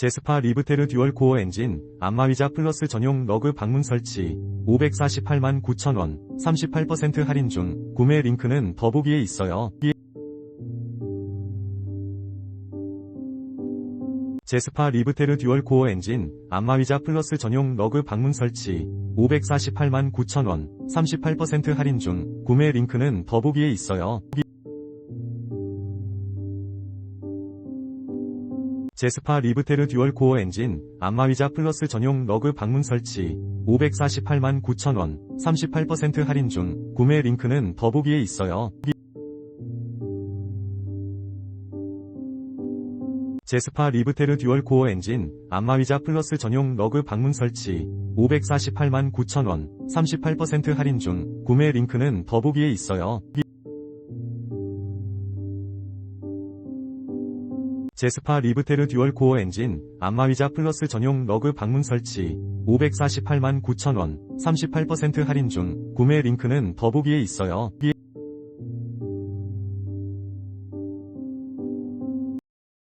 제스파 리브테르 듀얼 코어 엔진, 안마의자 플러스 전용 러그 방문 설치, 548만 9천원, 38% 할인 중, 구매 링크는 더보기에 있어요. 제스파 리브테르 듀얼 코어 엔진, 안마의자 플러스 전용 러그 방문 설치, 548만 9천원, 38% 할인 중, 구매 링크는 더보기에 있어요. 제스파 리브테르 듀얼 코어 엔진, 안마의자 플러스 전용 러그 방문 설치, 548만 9천원, 38% 할인 중, 구매 링크는 더보기에 있어요. 제스파 리브테르 듀얼 코어 엔진, 안마의자 플러스 전용 러그 방문 설치, 548만 9천원, 38% 할인 중, 구매 링크는 더보기에 있어요. 제스파 리브테르 듀얼 코어 엔진, 안마의자 플러스 전용 러그 방문 설치, 548만 9천원, 38% 할인 중, 구매 링크는 더보기에 있어요.